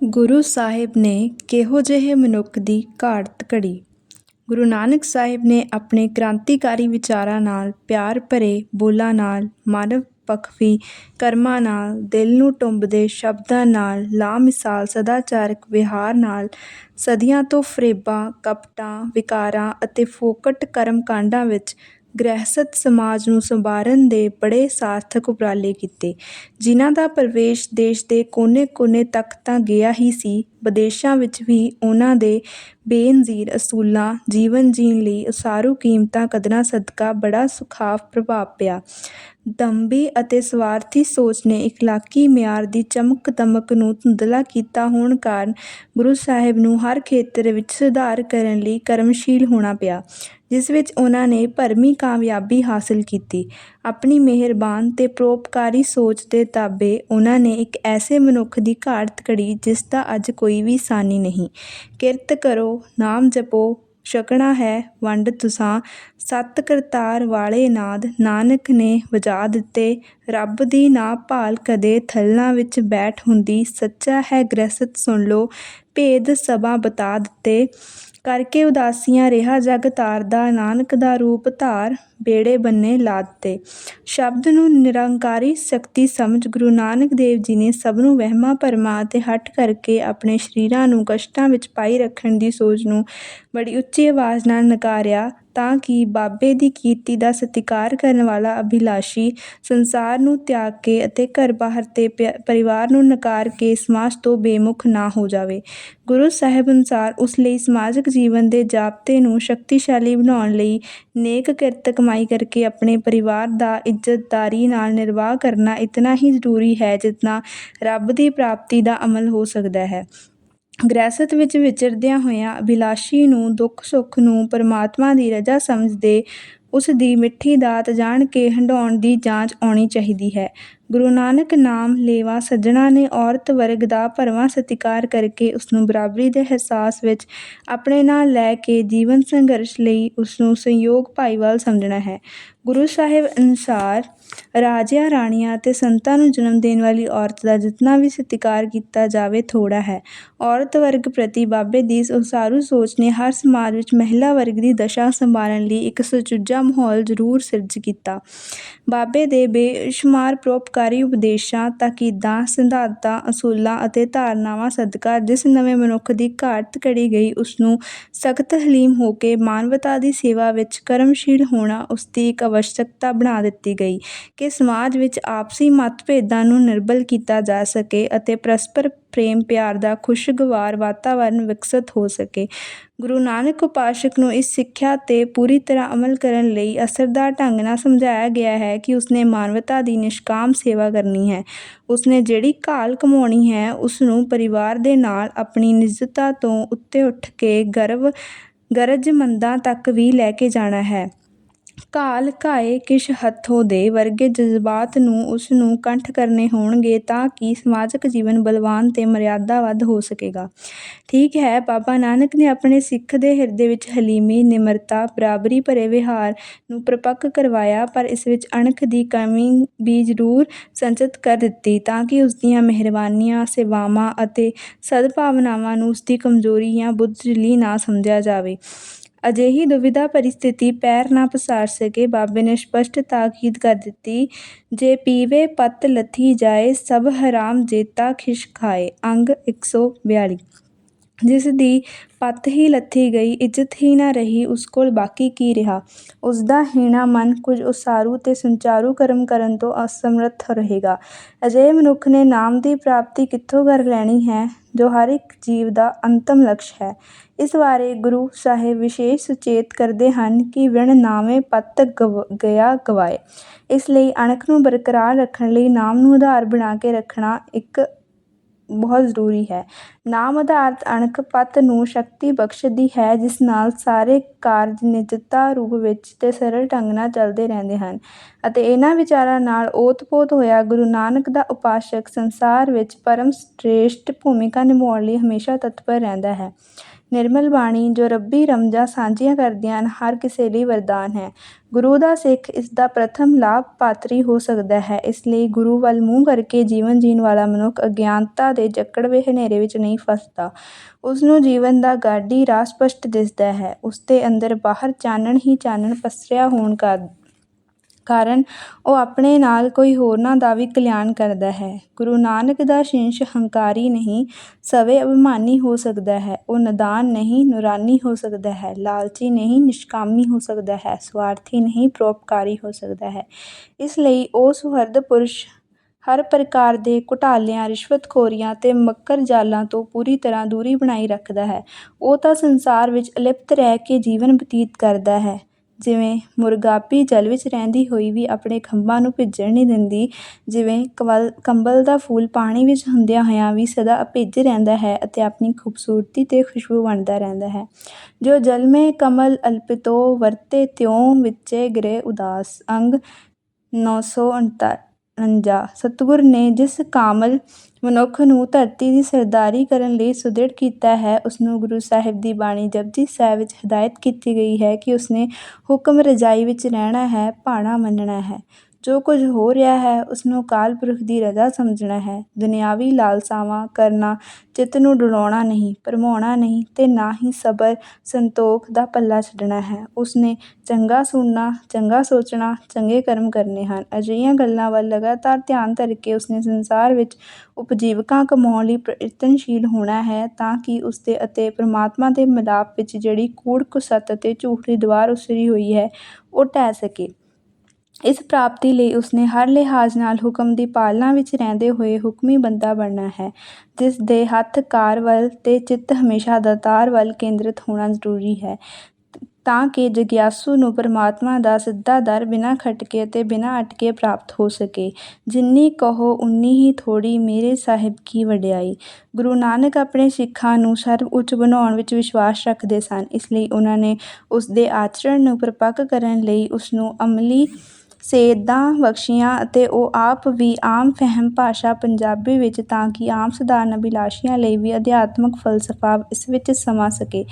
ਗੁਰੂ ਸਾਹਿਬ ਨੇ ਕਿਹੋ ਜਿਹੇ ਮਨੁੱਖ ਦੀ ਘਾਟ ਘੜੀ? ਗੁਰੂ ਨਾਨਕ ਸਾਹਿਬ ਨੇ ਆਪਣੇ ਕ੍ਰਾਂਤੀਕਾਰੀ ਵਿਚਾਰਾਂ ਨਾਲ, ਪਿਆਰ ਭਰੇ ਬੋਲਾਂ ਨਾਲ, ਮਾਨਵ ਪੱਖੀ ਕਰਮਾਂ ਨਾਲ, ਦਿਲ ਨੂੰ ਟੁੰਬਦੇ ਸ਼ਬਦਾਂ ਨਾਲ, ਲਾਮਿਸਾਲ ਸਦਾਚਾਰਕ ਵਿਹਾਰ ਨਾਲ, ਸਦੀਆਂ ਤੋਂ ਫਰੇਬਾਂ, ਕਪਟਾਂ, ਵਿਕਾਰਾਂ ਅਤੇ ਫੋਕਟ ਕਰਮ ਕਾਂਡਾਂ ਵਿੱਚ ਗ੍ਰਹਿਸਥ ਸਮਾਜ ਨੂੰ ਸੰਵਾਰਨ ਦੇ ਬੜੇ ਸਾਰਥਕ ਉਪਰਾਲੇ ਕੀਤੇ, ਜਿਨ੍ਹਾਂ ਦਾ ਪ੍ਰਵੇਸ਼ ਦੇਸ਼ ਦੇ ਕੋਨੇ-ਕੋਨੇ ਤੱਕ ਤਾਂ ਗਿਆ ਹੀ ਸੀ ਵਿਦੇਸ਼ਾਂ ਵਿੱਚ ਵੀ ਉਹਨਾਂ ਦੇ ਬੇਨਜ਼ੀਰ ਅਸੂਲਾਂ ਜੀਵਨ ਜੀਣ ਲਈ ਉਸਾਰੂ ਕੀਮਤਾਂ ਕਦਰਾਂ ਸਦਕਾ ਬੜਾ ਸੁਖਾਵ ਪ੍ਰਭਾਵ ਪਿਆ। ਦੰਭੀ ਅਤੇ ਸਵਾਰਥੀ ਸੋਚ ਨੇ ਇਖਲਾਕੀ ਮਿਆਰ ਦੀ ਚਮਕ ਦਮਕ ਨੂੰ ਧੁੰਦਲਾ ਕੀਤਾ ਹੋਣ ਕਾਰਨ ਗੁਰੂ ਸਾਹਿਬ ਨੂੰ ਹਰ ਖੇਤਰ ਵਿੱਚ ਸੁਧਾਰ ਕਰਨ ਲਈ ਕਰਮਸ਼ੀਲ ਹੋਣਾ ਪਿਆ, ਜਿਸ ਵਿੱਚ ਉਹਨਾਂ ਨੇ ਭਰਮੀ ਕਾਮਯਾਬੀ ਹਾਸਲ ਕੀਤੀ। ਆਪਣੀ ਮਿਹਰਬਾਨ ਅਤੇ ਪਰੋਪਕਾਰੀ ਸੋਚ ਦੇ ਤਾਬੇ ਉਹਨਾਂ ਨੇ ਇੱਕ ਐਸੇ ਮਨੁੱਖ ਦੀ ਘਾਟ ਘੜੀ ਜਿਸ ਦਾ ਅੱਜ ਕੋਈ ਵੀ ਸਾਨੀ ਨਹੀਂ। ਕਿਰਤ ਕਰੋ, ਨਾਮ ਜਪੋ, ਛਕਣਾ ਹੈ, ਵੰਡ ਤੁਸਾਂ, ਸਤ ਕਰਤਾਰ ਵਾਲੇ ਨਾਦ, ਨਾਨਕ ਨੇ ਵਜਾ ਦਿੱਤੇ, ਰੱਬ ਦੀ ਨਾ ਭਾਲ ਕਦੇ ਥਲਣਾ ਵਿੱਚ ਬੈਠ ਹੁੰਦੀ, ਸੱਚਾ ਹੈ ਗ੍ਰਸਤ ਸੁਣ ਲੋ ਭੇਦ ਸਭਾ ਬਤਾ ਦਿੱਤੇ। ਕਰਕੇ ਉਦਾਸੀਆਂ ਰਿਹਾ ਜਗ ਤਾਰਦਾ, ਨਾਨਕ ਦਾ ਰੂਪ ਧਾਰ ਬੇੜੇ ਬੰਨੇ ਲਾ ਦਿੱਤੇ ਸ਼ਬਦ ਨੂੰ ਨਿਰੰਕਾਰੀ ਸ਼ਕਤੀ ਸਮਝ ਗੁਰੂ ਨਾਨਕ ਦੇਵ ਜੀ ਨੇ ਸਭ ਨੂੰ ਵਹਿਮਾਂ ਭਰਮਾਂ ਅਤੇ ਹੱਠ ਕਰਕੇ ਆਪਣੇ ਸਰੀਰਾਂ ਨੂੰ ਕਸ਼ਟਾਂ ਵਿੱਚ ਪਾਈ ਰੱਖਣ ਦੀ ਸੋਚ ਨੂੰ ਬੜੀ ਉੱਚੀ ਆਵਾਜ਼ ਨਾਲ ਨਕਾਰਿਆ। ਤਾਂ ਕਿ ਬਾਬੇ ਦੀ ਕੀਤੀ ਦਾ ਸਤਿਕਾਰ ਕਰਨ ਵਾਲਾ ਅਭਿਲਾਸ਼ੀ ਸੰਸਾਰ ਨੂੰ ਤਿਆਗ ਕੇ ਅਤੇ ਘਰ ਬਾਹਰ ਤੇ ਪਿਆ, ਪਰਿਵਾਰ ਨੂੰ ਨਕਾਰ ਕੇ ਸਮਾਜ ਤੋਂ ਬੇਮੁਖ ਨਾ ਹੋ ਜਾਵੇ। ਗੁਰੂ ਸਾਹਿਬ ਅਨੁਸਾਰ ਉਸ ਲਈ ਸਮਾਜਿਕ ਜੀਵਨ ਦੇ ਜਾਬਤੇ ਨੂੰ ਸ਼ਕਤੀਸ਼ਾਲੀ ਬਣਾਉਣ ਲਈ ਨੇਕ ਕਿਰਤ ਕਮਾਈ ਕਰਕੇ ਆਪਣੇ ਪਰਿਵਾਰ ਦਾ ਇੱਜ਼ਤਦਾਰੀ ਨਾਲ ਨਿਰਵਾਹ ਕਰਨਾ ਇਤਨਾ ਹੀ ਜ਼ਰੂਰੀ ਹੈ ਜਿਤਨਾ ਰੱਬ ਦੀ ਪ੍ਰਾਪਤੀ ਦਾ ਅਮਲ ਹੋ ਸਕਦਾ ਹੈ। ਗ੍ਰਹਿਸਤ ਵਿੱਚ ਵਿਚਰਦਿਆਂ ਹੋਇਆਂ ਅਭਿਲਾਸ਼ੀ ਨੂੰ ਦੁੱਖ ਸੁੱਖ ਨੂੰ ਪਰਮਾਤਮਾ ਦੀ ਰਜ਼ਾ ਸਮਝਦੇ ਉਸ ਦੀ ਮਿੱਠੀ ਦਾਤ ਜਾਣ ਕੇ ਹੰਢਾਉਣ ਦੀ ਜਾਂਚ ਆਉਣੀ ਚਾਹੀਦੀ ਹੈ। ਗੁਰੂ ਨਾਨਕ ਨਾਮ ਲੇਵਾ ਸੱਜਣਾ ਨੇ ਔਰਤ ਵਰਗ ਦਾ ਭਰਵਾਂ ਸਤਿਕਾਰ ਕਰਕੇ ਉਸ ਨੂੰ ਬਰਾਬਰੀ ਦੇ ਅਹਿਸਾਸ ਵਿੱਚ ਆਪਣੇ ਨਾਲ ਲੈ ਕੇ ਜੀਵਨ ਸੰਘਰਸ਼ ਲਈ ਉਸ ਨੂੰ ਸੰਯੋਗ ਭਾਈਵਾਲ ਸਮਝਣਾ ਹੈ। ਗੁਰੂ ਸਾਹਿਬ ਅਨੁਸਾਰ ਰਾਜਿਆਂ, ਰਾਣੀਆਂ ਅਤੇ ਸੰਤਾਂ ਨੂੰ ਜਨਮ ਦੇਣ ਵਾਲੀ ਔਰਤ ਦਾ ਜਿਤਨਾ ਵੀ ਸਤਿਕਾਰ ਕੀਤਾ ਜਾਵੇ ਥੋੜਾ ਹੈ। ਔਰਤ ਵਰਗ ਪ੍ਰਤੀ ਬਾਬੇ ਦੀ ਉਸਾਰੂ ਸੋਚ ਨੇ ਹਰ ਸਮਾਜ ਵਿੱਚ ਮਹਿਲਾ ਵਰਗ ਦੀ ਦਸ਼ਾ ਸੰਭਾਲਣ ਲਈ ਇੱਕ ਸੁਚੱਜਾ ਮਾਹੌਲ ਜ਼ਰੂਰ ਸਿਰਜ ਕੀਤਾ। ਬਾਬੇ ਦੇ ਬੇਸ਼ੁਮਾਰ ਪਰੋਪਕਾਰੀ ਉਪਦੇਸ਼ਾਂ ਤਾਕੀਦਾਂ ਸਿਧਾਂਤਾਂ, ਅਸੂਲਾਂ ਅਤੇ ਧਾਰਨਾਵਾਂ ਸਦਕਾ ਜਿਸ ਨਵੇਂ ਮਨੁੱਖ ਦੀ ਘਾਟ ਘੜੀ ਗਈ, ਉਸਨੂੰ ਸਖਤ ਹਲੀਮ ਹੋ ਕੇ ਮਾਨਵਤਾ ਦੀ ਸੇਵਾ ਵਿੱਚ ਕਰਮਸ਼ੀਲ ਹੋਣਾ ਉਸਦੀ ਇੱਕ ਅਵਸ਼ਕਤਾ ਬਣਾ ਦਿੱਤੀ ਗਈ। ਕਿ ਸਮਾਜ ਵਿੱਚ ਆਪਸੀ ਮਤਭੇਦਾਂ ਨੂੰ ਨਿਰਬਲ ਕੀਤਾ ਜਾ ਸਕੇ ਅਤੇ ਪਰਸਪਰ ਪ੍ਰੇਮ ਪਿਆਰ ਦਾ ਖੁਸ਼ਗਵਾਰ ਵਾਤਾਵਰਨ ਵਿਕਸਿਤ ਹੋ ਸਕੇ। ਗੁਰੂ ਨਾਨਕ ਉਪਾਸ਼ਕ ਨੂੰ ਇਸ ਸਿੱਖਿਆ ਤੇ ਪੂਰੀ ਤਰ੍ਹਾਂ ਅਮਲ ਕਰਨ ਲਈ ਅਸਰਦਾਰ ਢੰਗ ਨਾਲ ਸਮਝਾਇਆ ਗਿਆ ਹੈ ਕਿ ਉਸਨੇ ਮਾਨਵਤਾ ਦੀ ਨਿਸ਼ਕਾਮ ਸੇਵਾ ਕਰਨੀ ਹੈ। ਉਸਨੇ ਜਿਹੜੀ ਘਾਲ ਕਮਾਉਣੀ ਹੈ ਉਸ ਨੂੰ ਪਰਿਵਾਰ ਦੇ ਨਾਲ ਆਪਣੀ ਨਿਜਤਾ ਤੋਂ ਉੱਤੇ ਉੱਠ ਕੇ ਗਰਵ ਗਰਜਮੰਦਾਂ ਤੱਕ ਵੀ ਲੈ ਕੇ ਜਾਣਾ ਹੈ। ਘਾਲ ਘਾਏ ਕਿਸ ਹੱਥੋਂ ਦੇ ਵਰਗੇ ਜਜ਼ਬਾਤ ਨੂੰ ਉਸ ਨੂੰ ਕੰਠ ਕਰਨੇ ਹੋਣਗੇ ਤਾਂ ਕਿ ਸਮਾਜਿਕ ਜੀਵਨ ਬਲਵਾਨ ਤੇ ਮਰਿਆਦਾਬੱਧ ਹੋ ਸਕੇਗਾ। ਠੀਕ ਹੈ, ਬਾਬਾ ਨਾਨਕ ਨੇ ਆਪਣੇ ਸਿੱਖ ਦੇ ਹਿਰਦੇ ਵਿੱਚ ਹਲੀਮੀ, ਨਿਮਰਤਾ, ਬਰਾਬਰੀ ਭਰੇ ਵਿਹਾਰ ਨੂੰ ਪਰਪੱਕ ਕਰਵਾਇਆ, ਪਰ ਇਸ ਵਿੱਚ ਅਣਖ ਦੀ ਕਮੀ ਵੀ ਜ਼ਰੂਰ ਸੰਚਿਤ ਕਰ ਦਿੱਤੀ ਤਾਂ ਕਿ ਉਸ ਦੀਆਂ ਮਿਹਰਬਾਨੀਆਂ, ਸੇਵਾਵਾਂ ਅਤੇ ਸਦਭਾਵਨਾਵਾਂ ਨੂੰ ਉਸ ਦੀ ਕਮਜ਼ੋਰੀ ਜਾਂ ਬੁੱਧਜਲੀ ਨਾ ਸਮਝਿਆ ਜਾਵੇ। ਅਜਿਹੀ ਦੁਵਿਧਾ ਪਰਿਸਥਿਤੀ ਪੈਰ ਨਾ ਪਸਾਰ ਸਕੇ, ਬਾਬੇ ਨੇ ਸਪਸ਼ਟ ਤਾਕੀਦ ਕਰ ਦਿੱਤੀ, ਜੇ ਪੀਵੇ ਪਤ ਲੱਥੀ ਜਾਏ, ਸਭ ਹਰਾਮ ਜੇਤਾ ਖਿਸ਼ ਖਾਏ। ਅੰਗ 142 ਜਿਸ ਦੀ ਪੱਤ ਹੀ ਲੱਥੀ ਗਈ, ਇੱਜ਼ਤ ਹੀ ਨਾ ਰਹੀ, ਉਸ ਕੋਲ ਬਾਕੀ ਕੀ ਰਿਹਾ? ਉਸ ਦਾ ਹੀਣਾ ਮਨ ਕੁਝ ਉਸਾਰੂ ਤੇ ਸੰਚਾਰੂ ਕਰਮ ਕਰਨ ਤੋਂ ਅਸਮਰੱਥ ਰਹੇਗਾ। ਅਜਿਹੇ ਮਨੁੱਖ ਨੇ ਨਾਮ ਦੀ ਪ੍ਰਾਪਤੀ ਕਿੱਥੋਂ ਕਰ ਲੈਣੀ ਹੈ? ਜੋ ਹਰ ਇੱਕ ਜੀਵ ਦਾ ਅੰਤਮ ਲਕਸ਼ ਹੈ। ਇਸ ਬਾਰੇ ਗੁਰੂ ਸਾਹਿਬ ਵਿਸ਼ੇਸ਼ ਸੁਚੇਤ ਕਰਦੇ ਹਨ ਕਿ ਵਿਣ ਨਾਵੇਂ ਪੱਤ ਗਿਆ ਗਵਾਏ। ਇਸ ਲਈ ਅਣਖ ਨੂੰ ਬਰਕਰਾਰ ਰੱਖਣ ਲਈ ਨਾਮ ਨੂੰ ਆਧਾਰ ਬਣਾ ਕੇ ਰੱਖਣਾ ਇੱਕ ਬਹੁਤ ਜ਼ਰੂਰੀ ਹੈ। ਨਾਮ ਆਧਾਰਿਤ ਅਣਖ ਪੱਤ ਨੂੰ ਸ਼ਕਤੀ ਬਖਸ਼ਦੀ ਹੈ, ਜਿਸ ਨਾਲ ਸਾਰੇ ਕਾਰਜ ਨਿਜਤਾ ਰੂਪ ਵਿੱਚ ਤੇ ਸਰਲ ਢੰਗ ਨਾਲ ਚੱਲਦੇ ਰਹਿੰਦੇ ਹਨ ਅਤੇ ਇਹਨਾਂ ਵਿਚਾਰਾਂ ਨਾਲ ਓਤ-ਪੋਤ ਹੋਇਆ ਗੁਰੂ ਨਾਨਕ ਦਾ ਉਪਾਸ਼ਕ ਸੰਸਾਰ ਵਿੱਚ ਪਰਮ ਸ੍ਰੇਸ਼ਟ ਭੂਮਿਕਾ ਨਿਭਾਉਣ ਲਈ ਹਮੇਸ਼ਾ ਤਤਪਰ ਰਹਿੰਦਾ ਹੈ। ਨਿਰਮਲ ਬਾਣੀ ਜੋ ਰੱਬੀ ਰਮਜ਼ਾਂ ਸਾਂਝੀਆਂ ਕਰਦੀਆਂ ਹਨ, ਹਰ ਕਿਸੇ ਲਈ ਵਰਦਾਨ ਹੈ। ਗੁਰੂ ਦਾ ਸਿੱਖ ਇਸ ਦਾ ਪ੍ਰਥਮ ਲਾਭ ਪਾਤਰੀ ਹੋ ਸਕਦਾ ਹੈ। ਇਸ ਲਈ ਗੁਰੂ ਵੱਲ ਮੂੰਹ ਕਰਕੇ ਜੀਵਨ ਜੀਣ ਵਾਲਾ ਮਨੁੱਖ ਅਗਿਆਨਤਾ ਦੇ ਜਕੜਵੇਂ ਹਨੇਰੇ ਵਿੱਚ ਨਹੀਂ ਫਸਦਾ। ਉਸ ਨੂੰ ਜੀਵਨ ਦਾ ਗਾਡੀ ਰਾਹ ਸਪੱਸ਼ਟ ਦਿਸਦਾ ਹੈ। ਉਸ ਦੇ ਅੰਦਰ ਬਾਹਰ ਚਾਨਣ ਹੀ ਚਾਨਣ ਪਸਰਿਆ ਹੋਣ ਕਰ ਕਾਰਨ ਉਹ ਆਪਣੇ ਨਾਲ ਕੋਈ ਹੋਰਨਾਂ ਦਾ ਵੀ ਕਲਿਆਣ ਕਰਦਾ ਹੈ। ਗੁਰੂ ਨਾਨਕ ਦਾ ਸ਼ਿੰਸ਼ ਹੰਕਾਰੀ ਨਹੀਂ, ਸਵੇ ਅਭਿਮਾਨੀ ਹੋ ਸਕਦਾ ਹੈ। ਉਹ ਨਦਾਨ ਨਹੀਂ, ਨੂਰਾਨੀ ਹੋ ਸਕਦਾ ਹੈ। ਲਾਲਚੀ ਨਹੀਂ, ਨਿਸ਼ਕਾਮੀ ਹੋ ਸਕਦਾ ਹੈ। ਸਵਾਰਥੀ ਨਹੀਂ, ਪਰੋਪਕਾਰੀ ਹੋ ਸਕਦਾ ਹੈ। ਇਸ ਲਈ ਉਹ ਸੁਹਰਦ ਪੁਰਸ਼ ਹਰ ਪ੍ਰਕਾਰ ਦੇ ਘੁਟਾਲਿਆਂ, ਰਿਸ਼ਵਤਖੋਰੀਆਂ ਤੇ ਮੱਕਰ ਜਾਲਾਂ ਤੋਂ ਪੂਰੀ ਤਰ੍ਹਾਂ ਦੂਰੀ ਬਣਾਈ ਰੱਖਦਾ ਹੈ। ਉਹ ਤਾਂ ਸੰਸਾਰ ਵਿੱਚ ਅਲਿਪਤ ਰਹਿ ਕੇ ਜੀਵਨ ਬਤੀਤ ਕਰਦਾ ਹੈ। ਜਿਵੇਂ ਮੁਰਗਾਪੀ ਜਲ ਵਿੱਚ ਰਹਿੰਦੀ ਹੋਈ ਵੀ ਆਪਣੇ ਖੰਭਾਂ ਨੂੰ ਭਿੱਜਣ ਨਹੀਂ ਦਿੰਦੀ, ਜਿਵੇਂ ਕਵਲ ਕੰਬਲ ਦਾ ਫੂਲ ਪਾਣੀ ਵਿੱਚ ਹੁੰਦਿਆਂ ਹੋਇਆਂ ਵੀ ਸਦਾ ਅਭਿੱਜ ਰਹਿੰਦਾ ਹੈ ਅਤੇ ਆਪਣੀ ਖੂਬਸੂਰਤੀ ਅਤੇ ਖੁਸ਼ਬੂ ਵੰਡਦਾ ਰਹਿੰਦਾ ਹੈ। ਜੋ ਜਲਮੇ ਕਮਲ ਅਲਪਿਤੋ ਵਰਤੇ ਤਿਉਂ ਵਿੱਚੇ ਗ੍ਰਹਿ ਉਦਾਸ ਅੰਗ 949 ਸਤਿਗੁਰ ਨੇ ਜਿਸ ਕਾਮਲ ਮਨੁੱਖ ਨੂੰ ਧਰਤੀ ਦੀ ਸਰਦਾਰੀ ਕਰਨ ਲਈ ਸੁਦ੍ਰਿੜ ਕੀਤਾ ਹੈ, ਉਸਨੂੰ ਗੁਰੂ ਸਾਹਿਬ ਦੀ ਬਾਣੀ ਜਪਜੀ ਸਾਹਿਬ ਵਿੱਚ ਹਦਾਇਤ ਕੀਤੀ ਗਈ ਹੈ ਕਿ ਉਸਨੇ ਹੁਕਮ ਰਜਾਈ ਵਿੱਚ ਰਹਿਣਾ ਹੈ, ਭਾਣਾ ਮੰਨਣਾ ਹੈ। ਜੋ ਕੁਝ ਹੋ ਰਿਹਾ ਹੈ, ਉਸਨੂੰ ਅਕਾਲ ਪੁਰਖ ਦੀ ਰਜ਼ਾ ਸਮਝਣਾ ਹੈ। ਦੁਨਿਆਵੀ ਲਾਲਸਾਵਾਂ ਕਰਨਾ ਚਿੱਤ ਨੂੰ ਡੁਲਾਉਣਾ ਨਹੀਂ, ਭਰਮਾਉਣਾ ਨਹੀਂ ਤੇ ਨਾ ਹੀ ਸਬਰ, ਸੰਤੋਖ ਦਾ ਪੱਲਾ ਛੱਡਣਾ ਹੈ। ਉਸਨੇ ਚੰਗਾ ਸੁਣਨਾ, ਚੰਗਾ ਸੋਚਣਾ, ਚੰਗੇ ਕਰਮ ਕਰਨੇ ਹਨ। ਅਜਿਹੀਆਂ ਗੱਲਾਂ ਵੱਲ ਲਗਾਤਾਰ ਧਿਆਨ ਧਰ ਕੇ ਉਸਨੇ ਸੰਸਾਰ ਵਿੱਚ ਉਪਜੀਵਕਾਂ ਕਮਾਉਣ ਲਈ ਪ੍ਰਯਤਨਸ਼ੀਲ ਹੋਣਾ ਹੈ ਤਾਂ ਕਿ ਉਸਦੇ ਅਤੇ ਪਰਮਾਤਮਾ ਦੇ ਮਿਲਾਪ ਵਿੱਚ ਜਿਹੜੀ ਕੂੜ ਕੁਸੱਤ ਅਤੇ ਝੂਠ ਦੀ ਦੀਵਾਰ ਉਸਰੀ ਹੋਈ ਹੈ, ਉਹ ਢਹਿ ਸਕੇ। ਇਸ ਪ੍ਰਾਪਤੀ ਲਈ ਉਸਨੇ ਹਰ ਲਿਹਾਜ਼ ਨਾਲ ਹੁਕਮ ਦੀ ਪਾਲਣਾ ਵਿੱਚ ਰਹਿੰਦੇ ਹੋਏ ਹੁਕਮੀ ਬੰਦਾ ਬਣਨਾ ਹੈ, ਜਿਸ ਦੇ ਹੱਥ ਕਾਰ ਵੱਲ ਤੇ ਚਿੱਤ ਹਮੇਸ਼ਾ ਦਾਤਾਰ ਵੱਲ ਕੇਂਦਰਿਤ ਹੋਣਾ ਜ਼ਰੂਰੀ ਹੈ। ਤਾਂ ਕਿ ਜਗਿਆਸੂ ਨੂੰ ਪਰਮਾਤਮਾ ਦਾ ਸਿੱਧਾ ਦਰ ਬਿਨਾਂ ਖਟਕੇ ਅਤੇ ਬਿਨਾਂ ਅਟਕੇ ਪ੍ਰਾਪਤ ਹੋ ਸਕੇ। ਜਿੰਨੀ ਕਹੋ, ਉਨੀ ਹੀ ਥੋੜੀ ਮੇਰੇ ਸਾਹਿਬ ਕੀ ਵਡਿਆਈ? ਗੁਰੂ ਨਾਨਕ ਆਪਣੇ ਸਿੱਖਾਂ ਨੂੰ ਸਰਵ ਉੱਚ ਬਣਾਉਣ ਵਿੱਚ ਵਿਸ਼ਵਾਸ ਰੱਖਦੇ ਸਨ। ਇਸ ਲਈ ਉਹਨਾਂ ਨੇ ਉਸ ਦੇ ਆਚਰਣ ਨੂੰ ਪਰਪੱਕ ਕਰਨ ਲਈ ਉਸ ਨੂੰ ਅਮਲੀ ਸੇਧਾਂ ਬਖਸ਼ੀਆਂ ਅਤੇ ਉਹ ਆਪ ਵੀ ਆਮ ਫਹਿਮ ਭਾਸ਼ਾ ਪੰਜਾਬੀ ਵਿੱਚ ਤਾਂ ਕਿ ਆਮ ਸਧਾਰਨ ਅਭਿਲਾਸ਼ੀਆਂ ਲਈ ਵੀ ਅਧਿਆਤਮਕ ਫਲਸਫਾ ਇਸ ਵਿੱਚ ਸਮਾ ਸਕੇ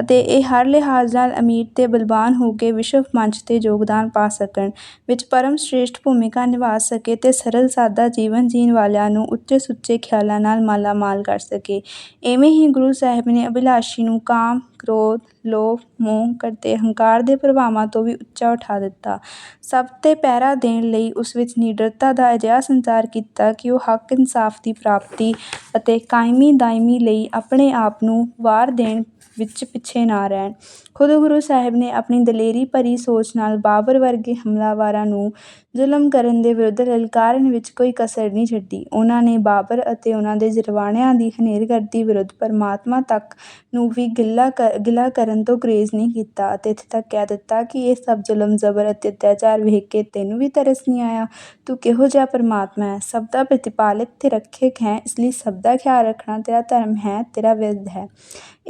ਅਤੇ ਇਹ ਹਰ ਲਿਹਾਜ਼ ਨਾਲ ਅਮੀਰ ਤੇ ਬਲਵਾਨ ਹੋ ਕੇ ਵਿਸ਼ਵ ਮੰਚ ਤੇ ਯੋਗਦਾਨ ਪਾ ਸਕਣ, ਵਿੱਚ ਪਰਮ ਸ਼੍ਰੇਸ਼ਟ ਭੂਮਿਕਾ ਨਿਭਾ ਸਕੇ ਤੇ ਸਰਲ ਸਾਦਾ ਜੀਵਨ ਜੀਣ ਵਾਲਿਆਂ ਨੂੰ ਉੱਚੇ ਸੁੱਚੇ ਖਿਆਲਾਂ ਨਾਲ ਮਾਲਾਮਾਲ ਕਰ ਸਕੇ। ਇਵੇਂ ਹੀ ਗੁਰੂ ਸਾਹਿਬ ਨੇ ਅਭਿਲਾਸ਼ੀ ਨੂੰ ਕਾਮ ਕ੍ਰੋਧ, ਲੋਭ, ਮੋਹ, ਕਰਦੇ ਹੰਕਾਰ ਦੇ ਪ੍ਰਭਾਵਾਂ ਤੋਂ ਵੀ ਉੱਚਾ ਉਠਾ ਦਿੱਤਾ। ਸਭ ਤੇ ਪਹਿਰਾ ਦੇਣ ਲਈ ਉਸ ਵਿੱਚ ਨਿਡਰਤਾ ਦਾ ਅਜਿਹਾ ਸੰਚਾਰ ਕੀਤਾ ਕਿ ਉਹ ਹੱਕ, ਇਨਸਾਫ ਦੀ ਪ੍ਰਾਪਤੀ ਅਤੇ ਕਾਇਮੀ ਦਾਇਮੀ ਲਈ ਆਪਣੇ ਆਪ ਨੂੰ ਵਾਰ ਦੇਣ ਵਿੱਚ ਪਿੱਛੇ ਨਾ ਰਹਿਣ। ਖੁਦ ਗੁਰੂ ਸਾਹਿਬ ਨੇ ਆਪਣੀ ਦਲੇਰੀ ਭਰੀ ਸੋਚ ਨਾਲ ਬਾਬਰ ਵਰਗੇ ਹਮਲਾਵਰਾਂ ਨੂੰ ਜ਼ੁਲਮ ਕਰਨ ਦੇ ਵਿਰੁੱਧ ਲਲਕਾਰਨ ਵਿੱਚ ਕੋਈ ਕਸਰ ਨਹੀਂ ਛੱਡੀ। ਉਹਨਾਂ ਨੇ ਬਾਬਰ ਅਤੇ ਉਹਨਾਂ ਦੇ ਜਰਵਾਣਿਆਂ ਦੀ ਹਨੇਰਗਰਦੀ ਵਿਰੁੱਧ ਪਰਮਾਤਮਾ ਤੱਕ ਨੂੰ ਵੀ ਗਿਲਾ ਗਿਲਾ ਕਰਨ ਤੋਂ ਗੁਰੇਜ਼ ਨਹੀਂ ਕੀਤਾ ਅਤੇ ਇੱਥੇ ਤੱਕ ਕਹਿ ਦਿੱਤਾ ਕਿ ਇਹ ਸਭ ਜ਼ੁਲਮ, ਜ਼ਬਰ ਅਤੇ ਅਤਿਆਚਾਰ ਵੇਖ ਕੇ ਤੈਨੂੰ ਵੀ ਤਰਸ ਨਹੀਂ ਆਇਆ। ਤੂੰ ਕਿਹੋ ਜਿਹਾ ਪਰਮਾਤਮਾ ਹੈ? ਸਭ ਦਾ ਪ੍ਰਤੀਪਾਲਕ ਤੇ ਰੱਖਿਅਕ ਹੈ, ਇਸ ਲਈ ਸਭ ਦਾ ਖਿਆਲ ਰੱਖਣਾ ਤੇਰਾ ਧਰਮ ਹੈ, ਤੇਰਾ ਵਿਰਧ ਹੈ।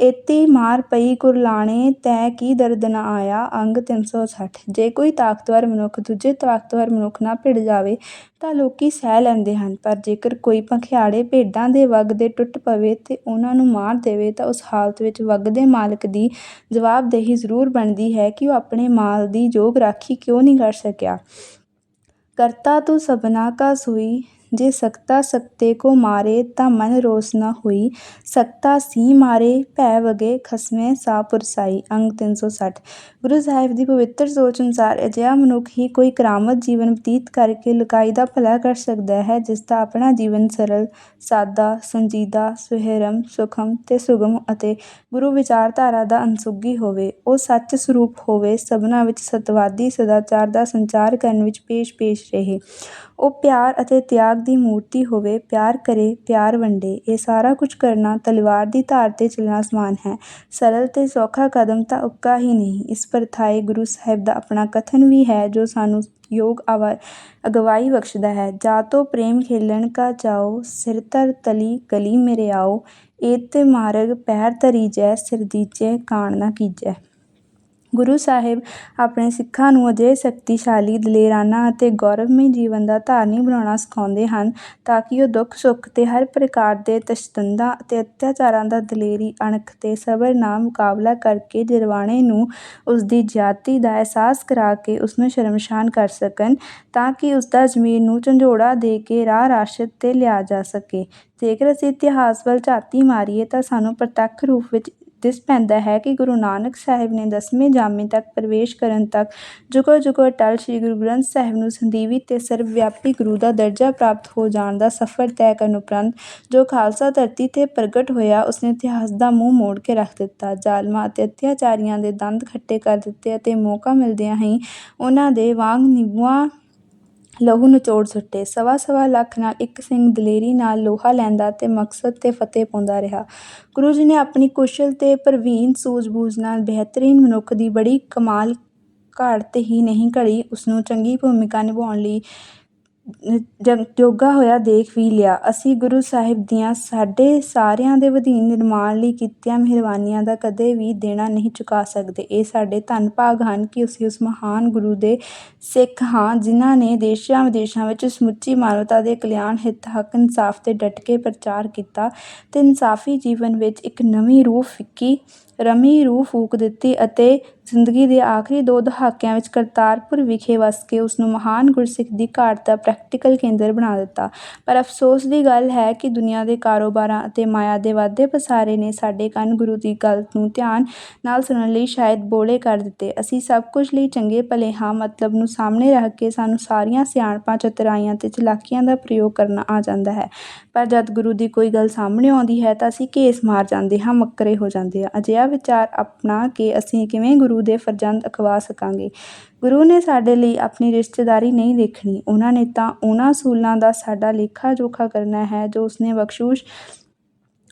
ਏਤੀ ਮਾਰ ਪਈ ਕੁਰਲਾਣੇ ਤੈ ਕੀ ਦਰਦ ਨਾ ਆਇਆ, ਅੰਗ 360 ਜੇ ਕੋਈ ਤਾਕਤਵਰ ਮਨੁੱਖ ਦੂਜੇ ਤਾਕਤਵਰ ਮਨੁੱਖ ਨਾਲ ਭਿੜ ਜਾਵੇ, ਤਾਂ ਲੋਕੀ ਸਹਿ ਲੈਂਦੇ ਹਨ। ਪਰ ਜੇਕਰ ਕੋਈ ਭਖਿਆੜੇ ਭੇਡਾਂ ਦੇ ਵੱਗ ਦੇ ਟੁੱਟ ਪਵੇ ਤੇ ਉਹਨਾਂ ਨੂੰ ਮਾਰ ਦੇਵੇ, ਤਾਂ ਉਸ ਹਾਲਤ ਵਿੱਚ ਵੱਗ ਦੇ ਮਾਲਕ ਦੀ ਜਵਾਬਦੇਹੀ ਜ਼ਰੂਰ ਬਣਦੀ ਹੈ ਕਿ ਉਹ ਆਪਣੇ ਮਾਲ ਦੀ ਯੋਗ ਰਾਖੀ ਕਿਉਂ ਨਹੀਂ ਕਰ ਸਕਿਆ। ਕਰਤਾ ਤੂੰ ਸਭਨਾ ਕਾ ਸੋਈ ਜੇ ਸਕਤਾ ਸਕਤੇ ਕੋ ਮਾਰੇ ਤਾਂ ਮਨ ਰੋਸ ਨਾ ਹੋਈ। ਸਕਤਾ ਸੀ ਮਾਰੇ, ਭੈ ਵਗੇ ਖਸਮੇ ਸਾ ਪੁਰਸਾਈ। ਅੰਗ 360 ਗੁਰੂ ਸਾਹਿਬ ਦੀ ਪਵਿੱਤਰ ਸੋਚ ਅਨੁਸਾਰ ਅਜਿਹਾ ਮਨੁੱਖ ਹੀ ਕੋਈ ਕਰਾਮਤ ਜੀਵਨ ਬਤੀਤ ਕਰਕੇ ਲੁਕਾਈ ਦਾ ਭਲਾ ਕਰ ਸਕਦਾ ਹੈ, ਜਿਸ ਦਾ ਆਪਣਾ ਜੀਵਨ ਸਰਲ, ਸਾਦਾ, ਸੰਜੀਦਾ, ਸੁਹਿਰਮ, ਸੁਖਮ ਤੇ ਸੁਗਮ ਅਤੇ ਗੁਰੂ ਵਿਚਾਰਧਾਰਾ ਦਾ ਅਨਸੁਗੀ ਹੋਵੇ। ਉਹ ਸੱਚ ਸਰੂਪ ਹੋਵੇ, ਸਭਨਾ ਵਿੱਚ ਸਤਵਾਦੀ, ਸਦਾਚਾਰ ਦਾ ਸੰਚਾਰ ਕਰਨ ਵਿੱਚ ਪੇਸ਼-ਪੇਸ਼ ਰਹੇ। ਉਹ ਪਿਆਰ ਅਤੇ ਤਿਆਗ ਦੀ ਮੂਰਤੀ ਹੋਵੇ, ਪਿਆਰ ਕਰੇ, ਪਿਆਰ ਵੰਡੇ, ਇਹ ਸਾਰਾ ਕੁਝ ਕਰਨਾ ਤਲਵਾਰ ਦੀ ਧਾਰ ਤੇ ਚੱਲਣਾ ਸਮਾਨ ਹੈ। ਸਰਲ ਤੇ ਸੌਖਾ ਕਦਮ ਤਾਂ ਉੱਕਾ ਹੀ ਨਹੀਂ। ਇਸ ਪ੍ਰਥਾਏ ਗੁਰੂ ਸਾਹਿਬ ਦਾ ਆਪਣਾ ਕਥਨ ਵੀ ਹੈ, ਜੋ ਸਾਨੂੰ ਯੋਗ ਅਗਵਾਈ ਬਖਸ਼ਦਾ ਹੈ। ਜਾ ਤੋ ਪ੍ਰੇਮ ਖੇਲਣ ਕਾ ਚਾਓ, ਸਿਰ ਧਰ ਤਲੀ ਗਲੀ ਮੇਰੇ ਆਓ, ਏਤੇ ਮਾਰਗ ਪੈਰ ਧਰੀ ਜੈ, ਸਿਰ ਦੀਜੈ, ਕਾਣ ਨਾ ਕੀਜੈ। ਗੁਰੂ ਸਾਹਿਬ ਆਪਣੇ ਸਿੱਖਾਂ ਨੂੰ ਅਜਿਹੇ ਸ਼ਕਤੀਸ਼ਾਲੀ, ਦਲੇਰਾਨਾ ਅਤੇ ਗੌਰਵਮਈ ਜੀਵਨ ਦਾ ਧਾਰਨੀ ਬਣਾਉਣਾ ਸਿਖਾਉਂਦੇ ਹਨ ਤਾਂ ਕਿ ਉਹ ਦੁੱਖ, ਸੁੱਖ ਅਤੇ ਹਰ ਪ੍ਰਕਾਰ ਦੇ ਤਸ਼ੱਦਦਾਂ ਅਤੇ ਅੱਤਿਆਚਾਰਾਂ ਦਾ ਦਲੇਰੀ, ਅਣਖ ਅਤੇ ਸਬਰ ਨਾਲ ਮੁਕਾਬਲਾ ਕਰਕੇ ਜਰਵਾਣੇ ਨੂੰ ਉਸਦੀ ਜ਼ਿਆਦਤੀ ਦਾ ਅਹਿਸਾਸ ਕਰਾ ਕੇ ਉਸਨੂੰ ਸ਼ਰਮਸ਼ਾਨ ਕਰ ਸਕਣ ਤਾਂ ਕਿ ਉਸਦਾ ਜ਼ਮੀਰ ਨੂੰ ਝੰਜੋੜਾ ਦੇ ਕੇ ਰਾਹ ਰਾਸ਼ਦ 'ਤੇ ਲਿਆ ਜਾ ਸਕੇ। ਜੇਕਰ ਅਸੀਂ ਇਤਿਹਾਸ ਵੱਲ ਝਾਤੀ ਮਾਰੀਏ ਤਾਂ ਸਾਨੂੰ ਪ੍ਰਤੱਖ ਰੂਪ ਵਿੱਚ ਦਿਸ ਪੈਂਦਾ ਹੈ ਕਿ ਗੁਰੂ ਨਾਨਕ ਸਾਹਿਬ ਨੇ ਦਸਵੇਂ ਜਾਮੇ ਤੱਕ ਪ੍ਰਵੇਸ਼ ਕਰਨ ਤੱਕ ਜੁਗੋ ਜੁਗੋ ਅਟਲ ਸ੍ਰੀ ਗੁਰੂ ਗ੍ਰੰਥ ਸਾਹਿਬ ਨੂੰ ਸੰਦੀਵੀ ਅਤੇ ਸਰਵਵਿਆਪੀ ਗੁਰੂ ਦਾ ਦਰਜਾ ਪ੍ਰਾਪਤ ਹੋ ਜਾਣ ਦਾ ਸਫ਼ਰ ਤੈਅ ਕਰਨ ਉਪਰੰਤ ਜੋ ਖਾਲਸਾ ਧਰਤੀ 'ਤੇ ਪ੍ਰਗਟ ਹੋਇਆ, ਉਸਨੇ ਇਤਿਹਾਸ ਦਾ ਮੂੰਹ ਮੋੜ ਕੇ ਰੱਖ ਦਿੱਤਾ। ਜ਼ਾਲਮਾਂ ਅਤੇ ਅਤਿਆਚਾਰੀਆਂ ਦੇ ਦੰਦ ਖੱਟੇ ਕਰ ਦਿੱਤੇ ਅਤੇ ਮੌਕਾ ਮਿਲਦਿਆਂ ਹੀ ਉਹਨਾਂ ਦੇ ਵਾਂਗ ਨਿੰਬੂਆਂ ਲਹੂ ਨਿਚੋੜ ਸੁੱਟੇ। ਸਵਾ ਸਵਾ ਲੱਖ ਨਾਲ ਇੱਕ ਸਿੰਘ ਦਲੇਰੀ ਨਾਲ ਲੋਹਾ ਲੈਂਦਾ ਤੇ ਮਕਸਦ 'ਤੇ ਫਤਿਹ ਪਾਉਂਦਾ ਰਿਹਾ। ਗੁਰੂ ਜੀ ਨੇ ਆਪਣੀ ਕੁਸ਼ਲ ਅਤੇ ਪ੍ਰਵੀਨ ਸੂਝ-ਬੂਝ ਨਾਲ ਬਿਹਤਰੀਨ ਮਨੁੱਖ ਦੀ ਬੜੀ ਕਮਾਲ ਘਾਟ ਹੀ ਨਹੀਂ ਘੜੀ, ਉਸਨੂੰ ਚੰਗੀ ਭੂਮਿਕਾ ਨਿਭਾਉਣ ਲਈ ਜਗ ਜੋਗਾ ਹੋਇਆ ਦੇਖ ਵੀ ਲਿਆ। ਅਸੀਂ ਗੁਰੂ ਸਾਹਿਬ ਦੀਆਂ ਸਾਡੇ ਸਾਰਿਆਂ ਦੇ ਵਧੀਨ ਨਿਰਮਾਣ ਲਈ ਕੀਤੀਆਂ ਮਿਹਰਬਾਨੀਆਂ ਦਾ ਕਦੇ ਵੀ ਦੇਣਾ ਨਹੀਂ ਚੁਕਾ ਸਕਦੇ। ਇਹ ਸਾਡੇ ਧੰਨ ਭਾਗ ਹਨ ਕਿ ਅਸੀਂ ਉਸ ਮਹਾਨ ਗੁਰੂ ਦੇ ਸਿੱਖ ਹਾਂ, ਜਿਨ੍ਹਾਂ ਨੇ ਦੇਸ਼ਾਂ ਵਿਦੇਸ਼ਾਂ ਵਿੱਚ ਸਮੁੱਚੀ ਮਾਨਵਤਾ ਦੇ ਕਲਿਆਣ ਹਿੱਤ, ਹੱਕ, ਇਨਸਾਫ 'ਤੇ ਡਟ ਕੇ ਪ੍ਰਚਾਰ ਕੀਤਾ ਅਤੇ ਇਨਸਾਫੀ ਜੀਵਨ ਵਿੱਚ ਇੱਕ ਨਵੀਂ ਰੂਹ ਫਿੱਕੀ, ਰਮੀ ਰੂਹ ਫੂਕ ਦਿੱਤੀ ਅਤੇ ਜ਼ਿੰਦਗੀ ਦੇ ਆਖਰੀ ਦੋ ਦਹਾਕਿਆਂ ਵਿੱਚ ਕਰਤਾਰਪੁਰ ਵਿਖੇ ਵੱਸ ਕੇ ਉਸ ਨੂੰ ਮਹਾਨ ਗੁਰਸਿੱਖ ਦੀ ਘਾਟ ਦਾ ਪ੍ਰੈਕਟੀਕਲ ਕੇਂਦਰ ਬਣਾ ਦਿੱਤਾ। ਪਰ ਅਫਸੋਸ ਦੀ ਗੱਲ ਹੈ ਕਿ ਦੁਨੀਆ ਦੇ ਕਾਰੋਬਾਰਾਂ ਅਤੇ ਮਾਇਆ ਦੇ ਵਾਧੇ ਪਸਾਰੇ ਨੇ ਸਾਡੇ ਕੰਨ ਗੁਰੂ ਦੀ ਗੱਲ ਨੂੰ ਧਿਆਨ ਨਾਲ ਸੁਣਨ ਲਈ ਸ਼ਾਇਦ ਬੋਲੇ ਕਰ ਦਿੱਤੇ। ਅਸੀਂ ਸਭ ਕੁਝ ਲਈ ਚੰਗੇ ਭਲੇ ਹਾਂ, ਮਤਲਬ ਨੂੰ ਸਾਹਮਣੇ ਰੱਖ ਕੇ ਸਾਨੂੰ ਸਾਰੀਆਂ ਸਿਆਣਪਾਂ, ਚਤੁਰਾਈਆਂ ਅਤੇ ਚਲਾਕੀਆਂ ਦਾ ਪ੍ਰਯੋਗ ਕਰਨਾ ਆ ਜਾਂਦਾ ਹੈ। ਪਰ ਜਦ ਗੁਰੂ ਦੀ ਕੋਈ ਗੱਲ ਸਾਹਮਣੇ ਆਉਂਦੀ ਹੈ ਤਾਂ ਅਸੀਂ ਘੇਸ ਮਾਰ ਜਾਂਦੇ ਹਾਂ, ਮੱਕਰੇ ਹੋ ਜਾਂਦੇ ਹਾਂ। ਅਜਿਹਾ ਵਿਚਾਰ ਅਪਣਾ ਕੇ ਅਸੀਂ ਕਿਵੇਂ ਗੁਰੂ ਗੁਰੂ ਦੇ ਫਰਜ਼ੰਦ ਅਖਵਾ ਸਕਾਂਗੇ। ਗੁਰੂ ਨੇ ਸਾਡੇ ਲਈ ਆਪਣੀ ਰਿਸ਼ਤੇਦਾਰੀ ਨਹੀਂ ਦੇਖਣੀ। ਉਹਨਾਂ ਨੇ ਤਾਂ ਉਹਨਾਂ ਅਸੂਲਾਂ ਦਾ ਸਾਡਾ ਲੇਖਾ ਜੋਖਾ ਕਰਨਾ ਹੈ ਜੋ ਉਸਨੇ ਬਖਸ਼ੂਸ਼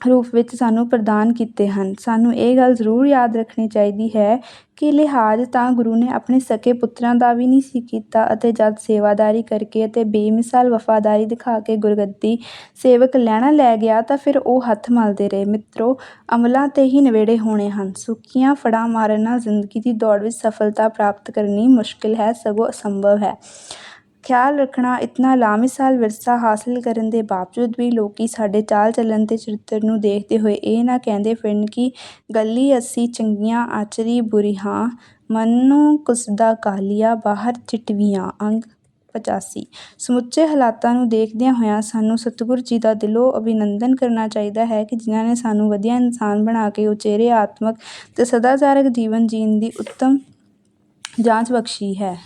ਰੂਪ ਵਿੱਚ ਸਾਨੂੰ ਪ੍ਰਦਾਨ ਕੀਤੇ ਹਨ। ਸਾਨੂੰ ਇਹ ਗੱਲ ਜ਼ਰੂਰ ਯਾਦ ਰੱਖਣੀ ਚਾਹੀਦੀ ਹੈ ਕਿ ਲਿਹਾਜ਼ ਤਾਂ ਗੁਰੂ ਨੇ ਆਪਣੇ ਸਕੇ ਪੁੱਤਰਾਂ ਦਾ ਵੀ ਨਹੀਂ ਸੀ ਕੀਤਾ ਅਤੇ ਜਦ ਸੇਵਾਦਾਰੀ ਕਰਕੇ ਅਤੇ ਬੇਮਿਸਾਲ ਵਫਾਦਾਰੀ ਦਿਖਾ ਕੇ ਗੁਰਗੱਦੀ ਸੇਵਕ ਲੈਣਾ ਲੈ ਗਿਆ ਤਾਂ ਫਿਰ ਉਹ ਹੱਥ ਮਲਦੇ ਰਹੇ। ਮਿੱਤਰੋ, ਅਮਲਾਂ 'ਤੇ ਹੀ ਨਵੇੜੇ ਹੋਣੇ ਹਨ। ਸੁੱਕੀਆਂ ਫੜਾਂ ਮਾਰਨ ਨਾਲ ਜ਼ਿੰਦਗੀ ਦੀ ਦੌੜ ਵਿੱਚ ਸਫਲਤਾ ਪ੍ਰਾਪਤ ਕਰਨੀ ਮੁਸ਼ਕਿਲ ਹੈ, ਸਗੋਂ ਅਸੰਭਵ ਹੈ। ਖਿਆਲ ਰੱਖਣਾ ਇਤਨਾ ਲਾਮਿਸਾਲ ਵਿਰਸਾ ਹਾਸਲ ਕਰਨ ਦੇ ਬਾਵਜੂਦ ਵੀ ਲੋਕ ਸਾਡੇ ਚਾਲ ਚੱਲਣ ਤੇ ਚਰਿੱਤਰ ਨੂੰ ਦੇਖਦੇ ਹੋਏ ਇਹ ਨਾ ਕਹਿੰਦੇ ਫਿਰਨ ਕਿ ਗੱਲੀ ਅਸੀਂ ਚੰਗੀਆਂ, ਆਚਰੀ, ਬੁਰੀ ਹਾਂ, ਮਨ ਨੂੰ ਕੁਸਦਾ ਕਾਹਲੀਆ ਬਾਹਰ ਚਿਟਵੀਆਂ, ਅੰਗ 85 ਸਮੁੱਚੇ ਹਾਲਾਤਾਂ ਨੂੰ ਦੇਖਦਿਆਂ ਹੋਇਆਂ ਸਾਨੂੰ ਸਤਿਗੁਰ ਜੀ ਦਾ ਦਿਲੋਂ ਅਭਿਨੰਦਨ ਕਰਨਾ ਚਾਹੀਦਾ ਹੈ ਕਿ ਜਿਨ੍ਹਾਂ ਨੇ ਸਾਨੂੰ ਵਧੀਆ ਇਨਸਾਨ ਬਣਾ ਕੇ ਉਚੇਰੇ ਆਤਮਕ ਅਤੇ ਸਦਾਚਾਰਕ ਜੀਵਨ ਜੀਣ ਦੀ ਉੱਤਮ ਜਾਂਚ ਬਖਸ਼ੀ ਹੈ।